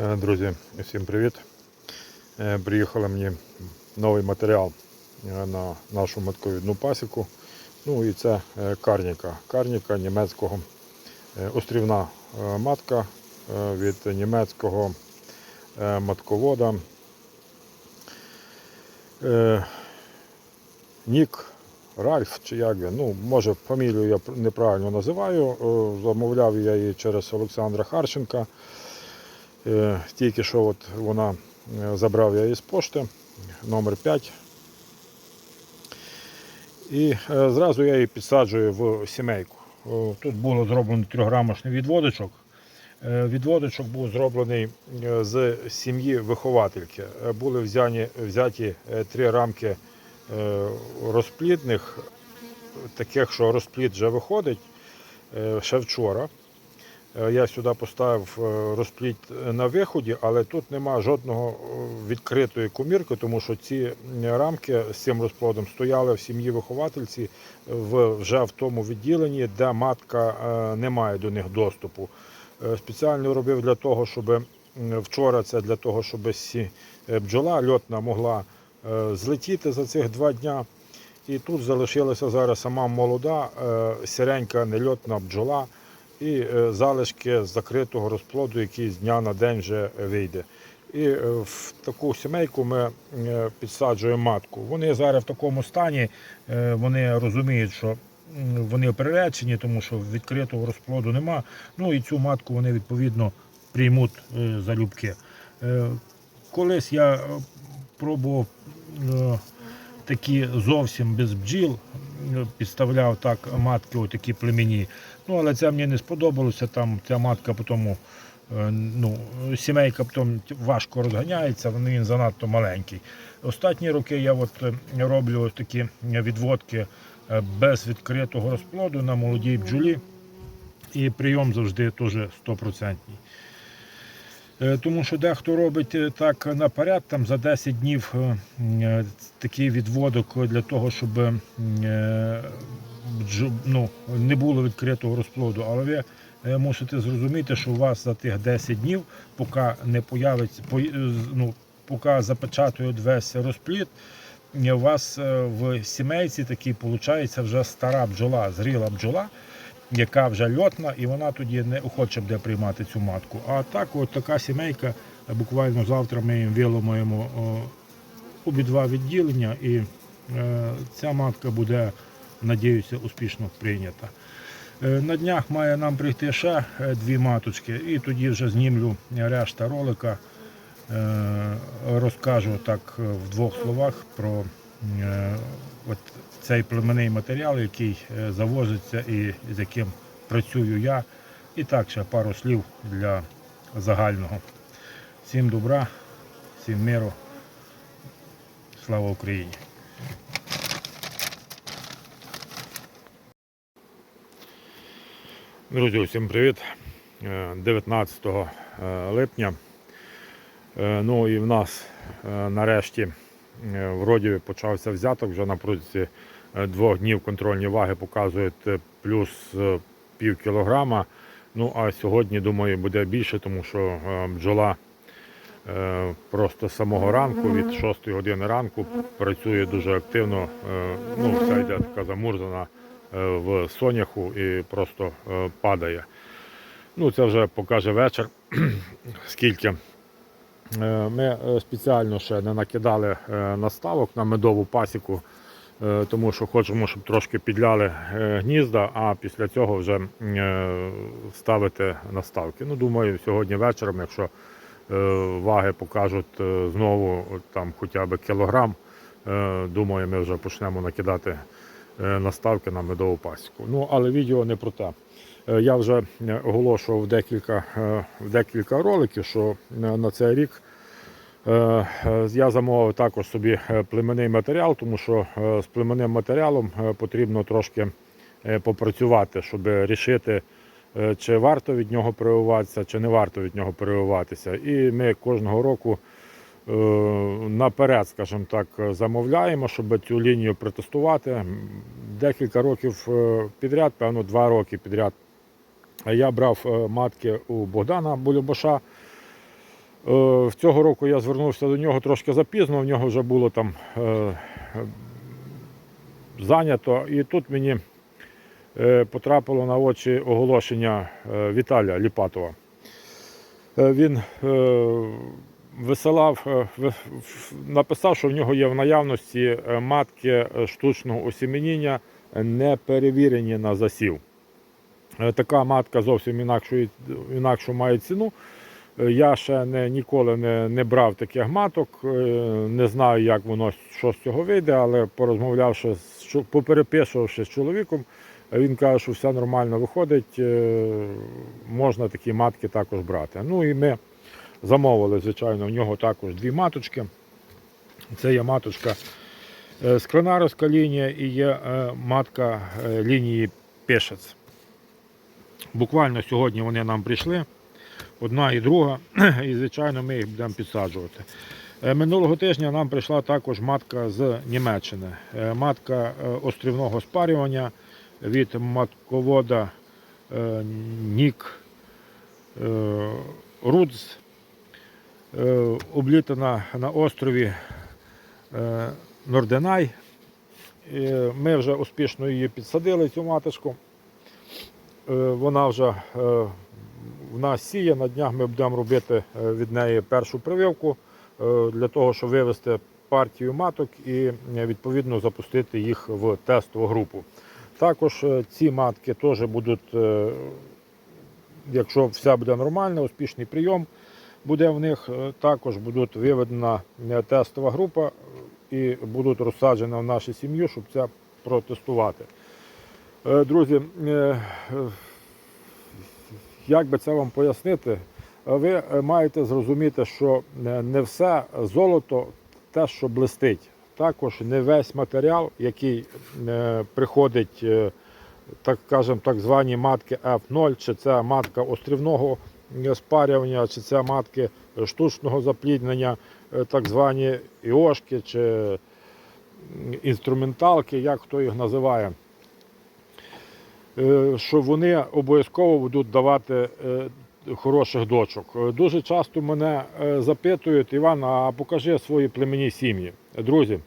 Е, Друзі, всім привіт. Е, Приїхали мені новий матеріал е, на нашу матковідну пасіку. Ну і це карніка. Карніка німецького острівна матка від німецького матковода. Нік Ральф, чи як він, ну, може фамілію я неправильно називаю. Замовляв я її через Олександра Харченка. Е, Тільки що от вона е, забрав я її з пошти, номер 5. І е, зразу я її підсаджую в сімейку. Тут було зроблено трьохграмочний відводочок. Відводочок був зроблений з сім'ї виховательки. Були взяні, взяті три рамки розплідних, таких, що розплід вже виходить ще вчора. Е, Я сюди поставив е, розпліт на виході, але тут нема жодного е, відкритої комірки, тому що ці рамки з цим розплодом стояли в сім'ї виховательці вже в тому відділенні, де матка е, не має до них доступу. Е, Спеціально робив для того, щоб вчора це для того, щоб е, бджола льотна могла е, злетіти за цих два дня. І тут залишилася зараз сама молода, е, сіренька нельотна бджола і е, залишки закритого розплоду, який з дня на день вже вийде. І е, в таку сімейку ми е, підсаджуємо матку. Вони зараз в такому стані, вони розуміють, що вони приречені, тому що відкритого розплоду нема. Ну і цю матку вони відповідно приймуть залюбки. Колись я пробував такі зовсім без бджіл, підставляв так матки, отакі племені. Ну, Але це мені не сподобалося. Там ця матка потім, е, ну, сімейка потім важко розганяється, він занадто маленький. Останні роки я от е, роблю ось такі відводки е, без відкритого розплоду на молодій бджолі. І прийом завжди теж 100%. Тому що дехто робить е, так наперед, там за 10 днів е, е, такий відводок для того, щоб е, ну, не було відкритого розплоду. Але ви е, мусите зрозуміти, що у вас за тих 10 днів, поки не появиться, е, ну, поки запечатують весь розплід, е, у вас е, в сімейці такий виходить вже стара бджола, зріла бджола яка вже льотна, і вона тоді не охоче буде приймати цю матку. А так, от така сімейка, буквально завтра ми їм виломаємо обидва відділення, і е, ця матка буде, надіюся, успішно прийнята. Е, На днях має нам прийти ще е, дві маточки, і тоді вже знімлю решта ролика. Розкажу так в двох словах про от цей племенний матеріал, який е, завозиться і з яким працюю я. І так ще пару слів для загального. Всім добра, всім миру. Слава Україні! Друзі, всім привіт. Е, 19 е, липня. Е, Ну і в нас е, нарешті е, в Родіві почався взяток. Вже на протязі е, двох днів контрольні ваги показують е, плюс пів кілограма. Ну а сьогодні, думаю, буде більше, тому що бджола просто з самого ранку, від 6 години ранку, працює дуже активно. Ну, вся йде така замурзана в соняху і просто падає. Ну, це вже покаже вечір, скільки. Е, Ми е, спеціально ще не накидали е, наставок на медову пасіку, тому що хочемо, щоб трошки підляли гнізда, а після цього вже ставити наставки. Ну, думаю, сьогодні вечором, якщо ваги покажуть знову там хоча б кілограм, думаю, ми вже почнемо накидати наставки на медову пасіку. Ну, але відео не про те. Я вже оголошував декілька, декілька роликів, що на цей рік я замовив також собі е, племенний матеріал, тому що е, з племенним матеріалом е, потрібно трошки е, попрацювати, щоб рішити, е, чи варто від нього прививатися, чи не варто від нього прививатися. І ми кожного року е, наперед, скажімо так, замовляємо, щоб цю лінію протестувати. Декілька років е, підряд, певно, два роки підряд. Я брав е, матки у Богдана Булюбаша. Е, В цього року я звернувся до нього трошки запізно, в нього вже було там е, е, зайнято. І тут мені потрапило на очі оголошення Віталія Ліпатова. Він висилав, написав, що в нього є в наявності матки штучного осіменіння, не перевірені на засів. Така матка зовсім інакшу, інакшу має ціну. Е, Я ще не, ніколи не, не брав таких маток, е, не знаю, як воно що з цього вийде, але порозмовлявши, попереписувавши з чоловіком, він каже, що все нормально виходить, е, можна такі матки також брати. Ну і ми замовили, звичайно, в нього також дві маточки. Це є маточка е, лінія і є матка лінії Пешець. Буквально сьогодні вони нам прийшли, одна і друга, і звичайно ми їх будемо підсаджувати. Е, Минулого тижня нам прийшла також матка з Німеччини. Е, Матка е, острівного спарювання від матковода Нік Рудз, е, облітана на острові Норденай. Ми вже успішно її підсадили, цю маточку. Вона вже в нас сіє. На днях ми будемо робити е, від неї першу прививку е, для того, щоб вивести партію маток і е, відповідно запустити їх в тестову групу. Також ці матки теж будуть, якщо все буде нормально, успішний прийом буде в них, також будуть виведена тестова група і будуть розсаджені в нашу сім'ю, щоб це протестувати. Друзі, як би це вам пояснити, ви е, маєте зрозуміти, що е, не все золото те, що блистить. Також не весь матеріал, який е, приходить, так кажемо, так звані матки F0, чи це матка острівного спарювання, чи це матки штучного запліднення, так звані іошки чи інструменталки, як хто їх називає що вони обов'язково будуть давати е, хороших дочок. Е, Дуже часто мене е, запитують, Іван, а покажи свої племені сім'ї. Друзі,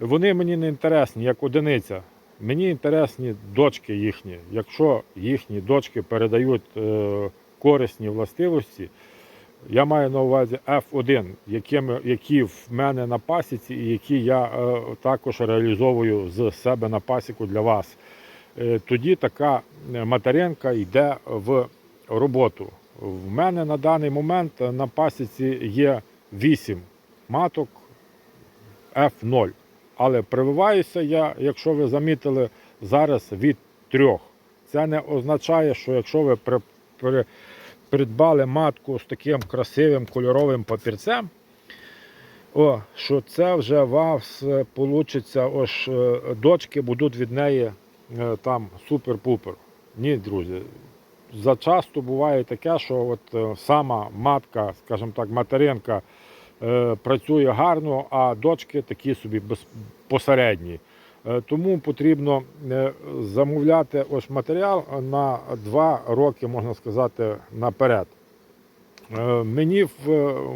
вони мені не інтересні як одиниця. Мені інтересні дочки їхні. Якщо їхні дочки передають е, корисні властивості, я маю на увазі F1, якими, які в мене на пасіці і які я е, також реалізовую з себе на пасіку для вас. Е, тоді така е, материнка йде в роботу. В мене на даний момент на пасіці є 8 маток F0. Але прививаюся я, якщо ви замітили, зараз від трьох. Це не означає, що якщо ви при, при, придбали матку з таким красивим кольоровим папірцем, о, що це вже у вас вийде, ось е, дочки будуть від неї е, там супер-пупер. Ні, друзі. Зачасто буває таке, що от е, сама матка, скажімо так, материнка е, працює гарно, а дочки такі собі посередні. Е, Тому потрібно е, замовляти ось матеріал на два роки, можна сказати, наперед. Е, Мені в,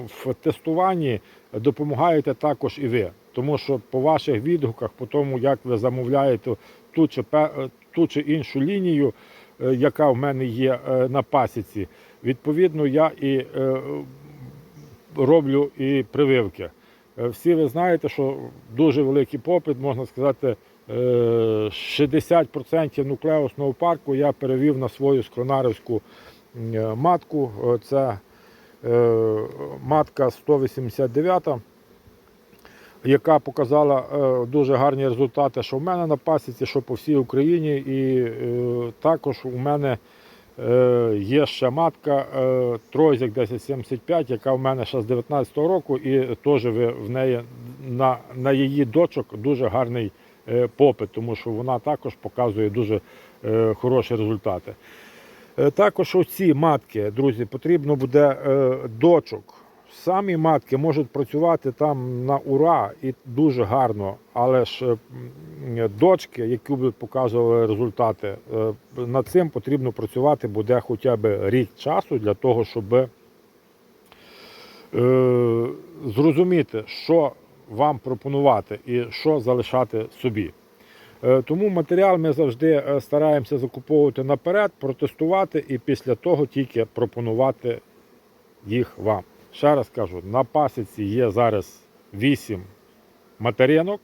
в тестуванні допомагаєте також і ви, тому що по ваших відгуках, по тому, як ви замовляєте ту чи, е, ту чи іншу лінію, е, яка в мене є е, на пасіці, відповідно, я і роблю і прививки. Всі ви знаєте, що дуже великий попит, можна сказати, е, 60% нуклеусного парку я перевів на свою скронарівську матку. Це матка 189, яка показала е, дуже гарні результати, що в мене на пасіці, що по всій Україні. І е, також у мене е, є ще матка Тройзик 1075, яка в мене ще з 19-го року, і теж в неї на, на її дочок дуже гарний попит, тому що вона також показує дуже хороші результати. Також оці матки, друзі, потрібно буде дочок. Самі матки можуть працювати там на ура і дуже гарно, але ж дочки, які будуть показувати результати, е, над цим потрібно працювати буде хоча б рік часу для того, щоб е, зрозуміти, що вам пропонувати і що залишати собі. Е, Тому матеріал ми завжди стараємося закуповувати наперед, протестувати і після того тільки пропонувати їх вам. Ще раз кажу, на пасіці є зараз 8 материнок,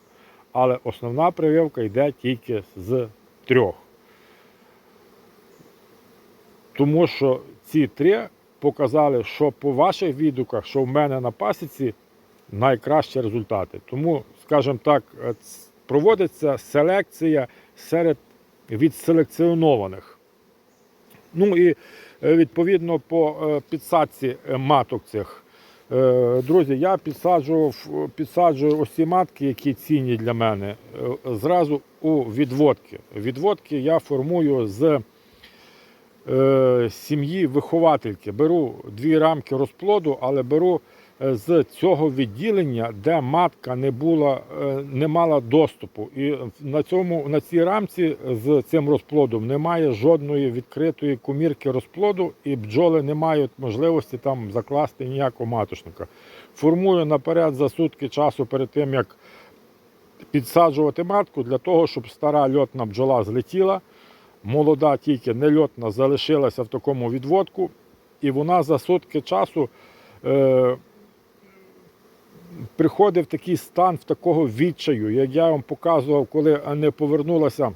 але основна прививка йде тільки з трьох. Тому що ці три показали, що по ваших відгуках, що в мене на пасіці найкращі результати. Тому, скажімо так, е, проводиться селекція серед відселекціонованих. Ну і е, відповідно по е, підсадці маток цих. Е, Друзі, я підсаджував, підсаджую ці матки, які цінні для мене, е, зразу у відводки. Відводки я формую з е, сім'ї виховательки. Беру дві рамки розплоду, але беру з цього відділення, де матка не була, е, не мала доступу. І на цьому на цій рамці з цим розплодом немає жодної відкритої комірки розплоду, і бджоли не мають можливості там закласти ніякого маточника. Формую наперед за сутки часу перед тим, як підсаджувати матку, для того, щоб стара льотна бджола злетіла молода тільки нельотна залишилася в такому відводку, і вона за сутки часу е, приходить в такий стан в такого відчаю, як я вам показував, коли не повернулася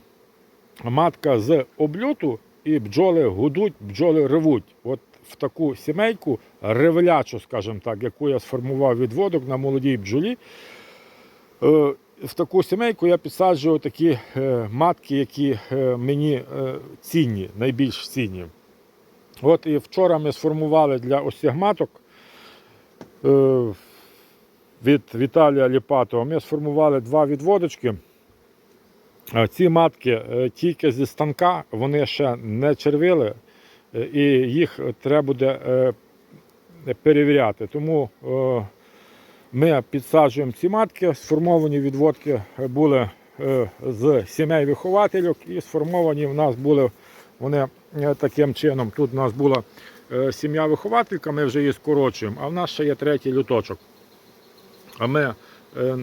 матка з обльоту, і бджоли гудуть, бджоли ревуть. От в таку сімейку ревлячу, скажімо так, яку я сформував відводок на молодій бджолі. Е, в таку сімейку я підсаджую такі е, матки, які е, мені цінні, найбільш цінні. От і вчора ми сформували для ось маток від Віталія Ліпатова. Ми сформували два відводочки. Е, Ці матки е, тільки зі станка, вони ще не червили, е, і їх треба буде перевіряти. Тому ми підсаджуємо ці матки. Сформовані відводки були з сімей виховательок і сформовані в нас були вони таким чином. Тут у нас була сім'я вихователька, ми вже її скорочуємо, а в нас ще є третій люточок. А ми е,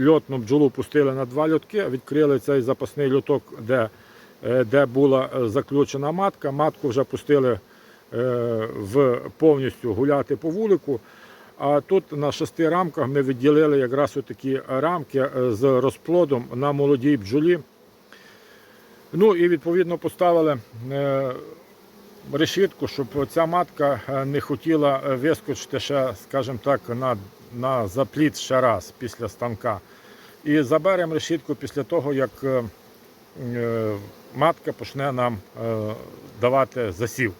льотну бджолу пустили на два льотки, відкрили цей запасний льоток, де, е, де була е, заключена матка. Матку вже пустили в повністю гуляти по вулику. А тут на шести рамках ми відділили якраз такі рамки з розплодом на молодій бджолі. Ну і відповідно поставили решітку, щоб ця матка не хотіла вискочити ще, скажімо так, на, на запліт ще раз після станка. І заберемо решітку після того, як е, е, матка почне нам е, давати засів.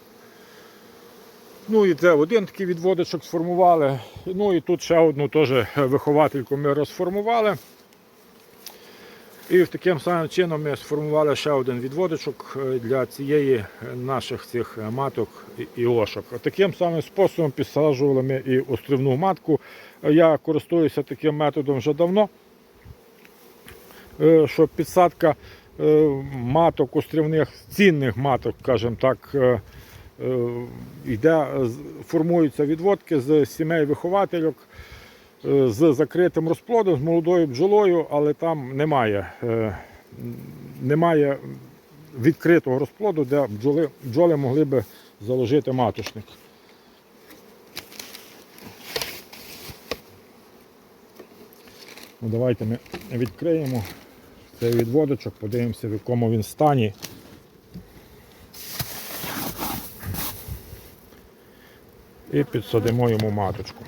Ну і це один такий відводочок сформували. Ну і тут ще одну теж виховательку ми розформували. І таким самим чином ми сформували ще один відводочок е, для цієї наших цих маток і- ошок. Таким самим способом підсаджували ми і острівну матку. Я користуюся таким методом вже давно, е, що підсадка е, маток острівних, цінних маток, скажімо так, йде, формуються відводки з сімей виховательок е, з закритим розплодом, з молодою бджолою, але там немає, е, немає відкритого розплоду, де бджоли, бджоли могли би заложити маточник. Ну, давайте ми відкриємо цей відводочок, подивимося, в якому він стані. І підсадимо йому маточку.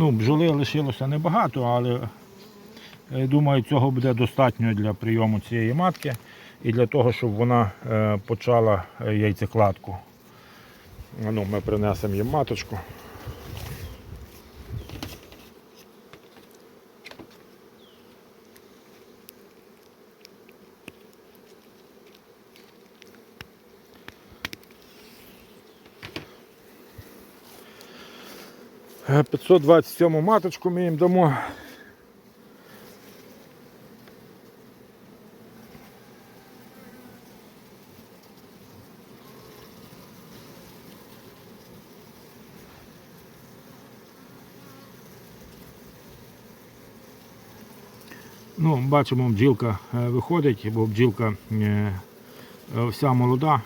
Ну, бджоли лишилося небагато, але е, думаю, цього буде достатньо для прийому цієї матки і для того, щоб вона е, почала е, яйцекладку. Ну, ми принесемо їм маточку. 527 маточку ми їм дамо. Ну, бачимо, бджілка е, виходить, бо бджілка е, е, вся молода.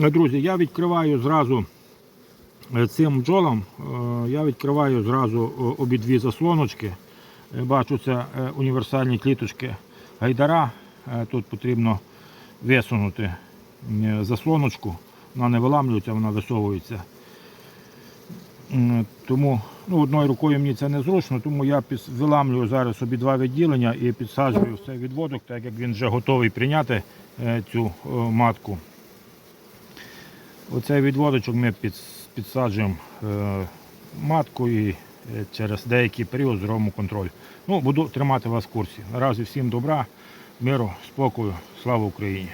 Е, Друзі, я відкриваю зразу е, цим бджолам, е, я відкриваю зразу е, обидві заслоночки. Е, Бачу, це е, універсальні кліточки гайдара. Е, Тут потрібно висунути е, заслоночку. Вона не виламлюється, вона висовується. Тому ну, одною рукою мені це незручно, тому я виламлюю зараз собі два відділення і підсаджую цей відводок, так як він вже готовий прийняти е, цю е, матку. Оцей відводочок ми під- підсаджуємо е, матку і е, через деякий період зробимо контроль. Ну, буду тримати вас в курсі. Наразі всім добра, миру, спокою, слава Україні!